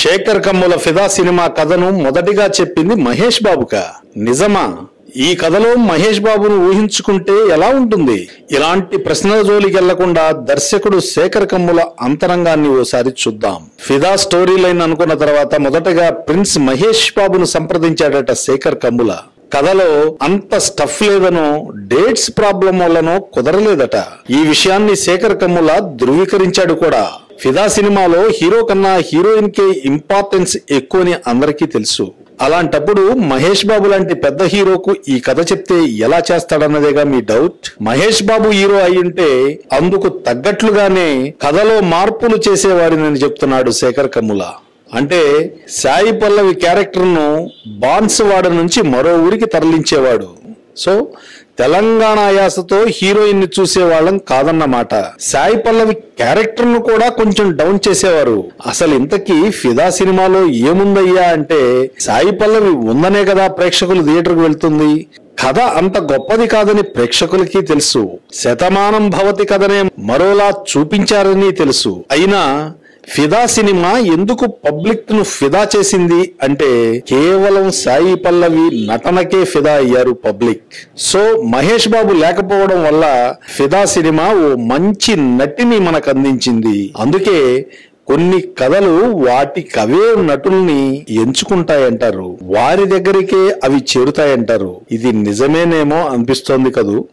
శేఖర్ కమ్ముల ఫిదా సినిమా కథను మొదటిగా చెప్పింది మహేష్ బాబుక. నిజమా? ఈ కథలో మహేష్ బాబును ఊహించుకుంటే ఎలా ఉంటుంది? ఇలాంటి ప్రశ్నల జోలికి వెళ్ళకుండా దర్శకుడు శేఖర్ కమ్ముల అంతరంగాన్ని ఓసారి చూద్దాం. ఫిదా స్టోరీ లైన్ అనుకున్న తర్వాత మొదటగా ప్రిన్స్ మహేష్ బాబును సంప్రదించాడట శేఖర్ కమ్ముల. కథలో అంత స్టఫ్ లేదనో డేట్స్ ప్రాబ్లం వల్లనో కుదరలేదట. ఈ విషయాన్ని శేఖర్ కమ్ముల ధృవీకరించాడు కూడా. ఫిదా సినిమాలో హీరో కన్నా హీరోయిన్ కే ఇంపార్టెన్స్ ఎక్కువని అందరికీ తెలుసు. అలాంటప్పుడు మహేష్ బాబు లాంటి పెద్ద హీరోకు ఈ కథ చెప్తే ఎలా చేస్తాడన్నదేగా మీ డౌట్? మహేష్ బాబు హీరో అయ్యుంటే అందుకు తగ్గట్లుగానే కథలో మార్పులు చేసేవాడినని చెప్తున్నాడు శేఖర్ కమ్ముల. అంటే సాయి పల్లవి క్యారెక్టర్ను బాన్సువాడ నుంచి మరో ఊరికి తరలించేవాడు. సో తెలంగాణ యాసతో హీరోయిన్ని చూసేవాళ్ళం కాదన్నమాట. సాయి పల్లవి క్యారెక్టర్ను కూడా కొంచెం డౌన్ చేసేవారు. అసలు ఇంతకీ ఫిదా సినిమాలో ఏముందయ్యా అంటే సాయి పల్లవి ఉందనే కదా ప్రేక్షకులు థియేటర్కి వెళ్తుంది. కథ అంత గొప్పది కాదని ప్రేక్షకులకి తెలుసు. శతమానం భవతి కథనే మరోలా చూపించారని తెలుసు. అయినా ఫిదా సినిమా ఎందుకు పబ్లిక్ను ఫిదా చేసింది అంటే కేవలం సాయి పల్లవి నటనకే ఫిదా అయ్యారు పబ్లిక్. సో మహేష్ బాబు లేకపోవడం వల్ల ఫిదా సినిమా ఓ మంచి నటిని మనకు అందించింది. అందుకే కొన్ని కథలు వాటికవే నటుల్ని ఎంచుకుంటాయంటారు. వారి దగ్గరికే అవి చేరుతాయంటారు. ఇది నిజమేనేమో అనిపిస్తోంది కదూ?